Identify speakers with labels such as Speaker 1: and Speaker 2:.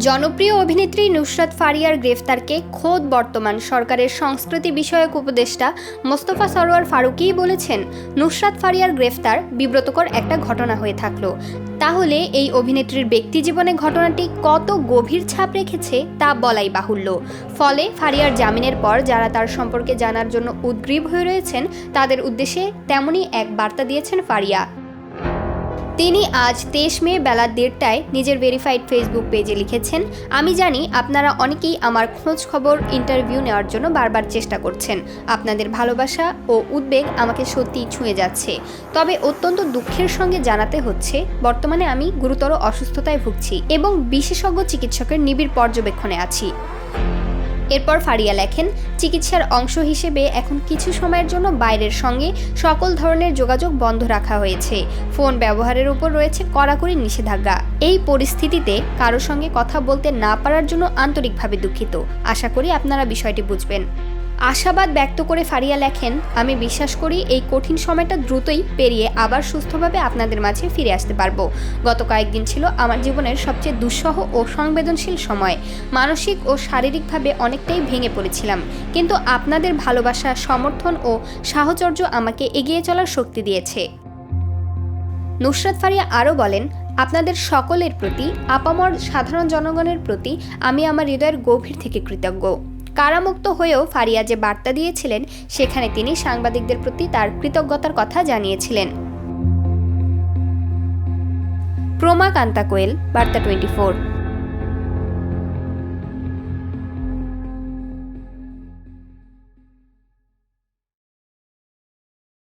Speaker 1: জনপ্রিয় অভিনেত্রী নুসরাত ফারিয়ার গ্রেফতারকে খোদ বর্তমান সরকারের সংস্কৃতি বিষয়ক উপদেষ্টা মোস্তফা সরোয়ার ফারুকিই বলেছেন, নুসরাত ফারিয়ার গ্রেফতার বিব্রতকর একটা ঘটনা হয়ে থাকল। তাহলে এই অভিনেত্রীর ব্যক্তি জীবনে ঘটনাটি কত গভীর ছাপ রেখেছে তা বলাই বাহুল্য। ফলে ফারিয়ার জামিনের পর যারা তার সম্পর্কে জানার জন্য উদ্গ্রীব হয়ে রয়েছেন, তাদের উদ্দেশ্যে তেমনই এক বার্তা দিয়েছেন ফারিয়া। তিনি আজ তেইশ মে বেলা দেড়টায় নিজের ভেরিফাইড ফেসবুক পেজে লিখেছেন, আমি জানি আপনারা অনেকেই আমার খোঁজ খবর ইন্টারভিউ নেওয়ার জন্য বারবার চেষ্টা করছেন। আপনাদের ভালোবাসা ও উদ্বেগ আমাকে সত্যিই ছুঁয়ে যাচ্ছে। তবে অত্যন্ত দুঃখের সঙ্গে জানাতে হচ্ছে, বর্তমানে আমি গুরুতর অসুস্থতায় ভুগছি এবং বিশেষজ্ঞ চিকিৎসকের নিবিড় পর্যবেক্ষণে আছি। এরপর ফারিয়া লেখেন, চিকিৎসার অংশ হিসেবে এখন কিছু সময়ের জন্য বাইরের সঙ্গে সকল ধরনের যোগাযোগ বন্ধ রাখা হয়েছে। ফোন ব্যবহারের উপর রয়েছে কড়াকড়ি নিষেধাজ্ঞা। এই পরিস্থিতিতে কারও সঙ্গে কথা বলতে না পারার জন্য আন্তরিকভাবে দুঃখিত। আশা করি আপনারা বিষয়টি বুঝবেন। আশাবাদ ব্যক্ত করে ফারিয়া লেখেন, আমি বিশ্বাস করি এই কঠিন সময়টা দ্রুতই পেরিয়ে আবার সুস্থভাবে আপনাদের মাঝে ফিরে আসতে পারব। গত কয়েকদিন ছিল আমার জীবনের সবচেয়ে দুঃসহ ও সংবেদনশীল সময়। মানসিক ও শারীরিকভাবে অনেকটাই ভেঙে পড়েছিলাম। কিন্তু আপনাদের ভালোবাসা, সমর্থন ও সাহচর্য আমাকে এগিয়ে চলার শক্তি দিয়েছে। নুসরাত ফারিয়া আরও বলেন, আপনাদের সকলের প্রতি, আপামর সাধারণ জনগণের প্রতি আমি আমার হৃদয়ের গভীর থেকে কৃতজ্ঞ। কারামুক্ত হয়েও ফারিয়া যে বার্তা দিয়েছিলেন, সেখানে তিনি সাংবাদিকদের প্রতি তার কৃতজ্ঞতার কথা জানিয়েছিলেন। প্রমা কান্তা কোয়েল বার্তা টোয়েন্টি